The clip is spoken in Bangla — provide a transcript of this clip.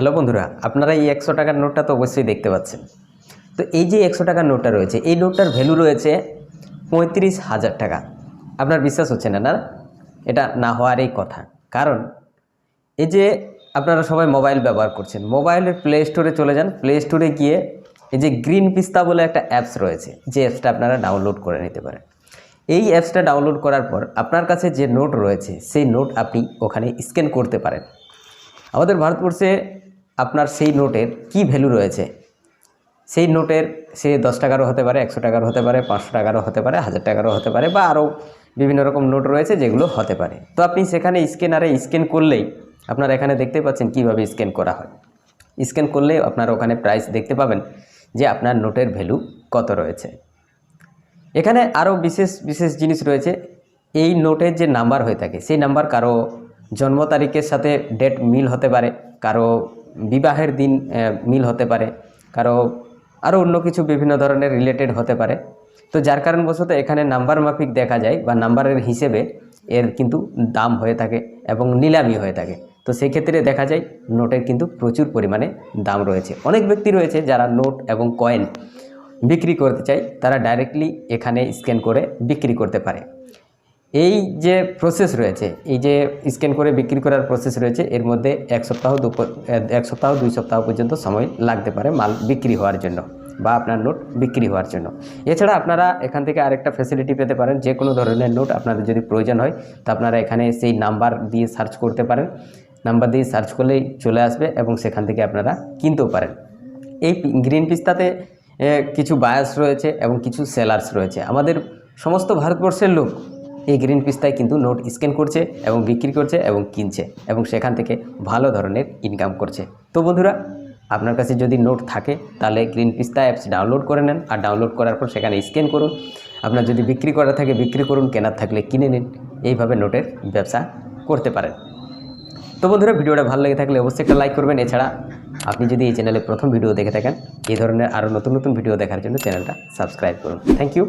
হ্যালো বন্ধুরা, আপনারা এই একশো টাকার নোটটা তো অবশ্যই দেখতে পাচ্ছেন। তো এই যে একশো টাকার নোটটা রয়েছে, এই নোটটার ভ্যালু রয়েছে পঁয়ত্রিশ হাজার টাকা। আপনার বিশ্বাস হচ্ছে না না? এটা না হওয়ারই কথা। কারণ এই যে আপনারা সবাই মোবাইল ব্যবহার করছেন মোবাইলের প্লে স্টোরে চলে যান। প্লে স্টোরে গিয়ে এই যে গ্রিন পিস্তা বলে একটা অ্যাপস রয়েছে, যে অ্যাপসটা আপনারা ডাউনলোড করে নিতে পারেন। এই অ্যাপসটা ডাউনলোড করার পর আপনার কাছে যে নোট রয়েছে, সেই নোট আপনি ওখানে স্ক্যান করতে পারেন। আমাদের ভারতবর্ষে আপনার সেই নোটের কি ভ্যালু রয়েছে? সেই নোটের সে দশ টাকারও হতে পারে, একশো টাকারও হতে পারে, পাঁচশো টাকারও হতে পারে, হাজার টাকারও হতে পারে বা আরও বিভিন্ন রকম নোট রয়েছে যেগুলো হতে পারে। তো আপনি সেখানে স্ক্যানারে স্ক্যান করলেই আপনারা এখানে দেখতে পাচ্ছেন কীভাবে স্ক্যান করা হয়। স্ক্যান করলে আপনার ওখানে প্রাইস দেখতে পাবেন যে আপনার নোটের ভ্যালু কত রয়েছে। এখানে আরও বিশেষ বিশেষ জিনিস রয়েছে। এই নোটের যে নাম্বার হয়ে থাকে, সেই নাম্বার কারও জন্ম তারিখের সাথে ডেট মিল হতে পারে, কারও বিবাহের দিন মিল হতে পারে, কারও আরও অন্য কিছু বিভিন্ন ধরনের রিলেটেড হতে পারে। তো যার কারণবশত এখানে নাম্বার মাফিক দেখা যায় বা নাম্বারের হিসেবে এর কিন্তু দাম হয়ে থাকে এবং নিলামি হয়ে থাকে। তো সেই ক্ষেত্রে দেখা যায় নোটের কিন্তু প্রচুর পরিমাণে দাম রয়েছে। অনেক ব্যক্তি রয়েছে যারা নোট এবং কয়েন বিক্রি করতে চাই তারা ডাইরেক্টলি এখানে স্ক্যান করে বিক্রি করতে পারে। এই যে প্রসেস রয়েছে, এই যে স্ক্যান করে বিক্রি করার প্রসেস রয়েছে, এর মধ্যে এক সপ্তাহ দু এক সপ্তাহ, দুই সপ্তাহ পর্যন্ত সময় লাগতে পারে মাল বিক্রি হওয়ার জন্য বা আপনার নোট বিক্রি হওয়ার জন্য। এছাড়া আপনারা এখান থেকে আরেকটা ফ্যাসিলিটি পেতে পারেন, যে কোনো ধরনের নোট আপনাদের যদি প্রয়োজন হয়, তো আপনারা এখানে সেই নাম্বার দিয়ে সার্চ করতে পারেন। নাম্বার দিয়ে সার্চ করলেই চলে আসবে এবং সেখান থেকে আপনারা কিনতেও পারেন। এই গ্রিন পিস্তাতে কিছু বায়াস রয়েছে এবং কিছু সেলার্স রয়েছে। আমাদের সমস্ত ভারতবর্ষের লোক এই গ্রিন পিস্তায় কিন্তু নোট স্ক্যান করছে এবং বিক্রি করছে এবং কিনছে এবং সেখান থেকে ভালো ধরনের ইনকাম করছে। তো বন্ধুরা, আপনার কাছে যদি নোট থাকে, তাহলে গ্রিন পিস্তা অ্যাপস ডাউনলোড করে নেন আর ডাউনলোড করার পর সেখানে স্ক্যান করুন। আপনার যদি বিক্রি করা থাকে, বিক্রি করুন, কেনার থাকলে কিনে নিন। এইভাবে নোটের ব্যবসা করতে পারেন। তো বন্ধুরা, ভিডিওটা ভালো লেগে থাকলে অবশ্যই একটা লাইক করবেন। এছাড়া আপনি যদি এই চ্যানেলে প্রথম ভিডিও দেখে থাকেন, এই ধরনের আরও নতুন নতুন ভিডিও দেখার জন্য চ্যানেলটা সাবস্ক্রাইব করুন। Thank you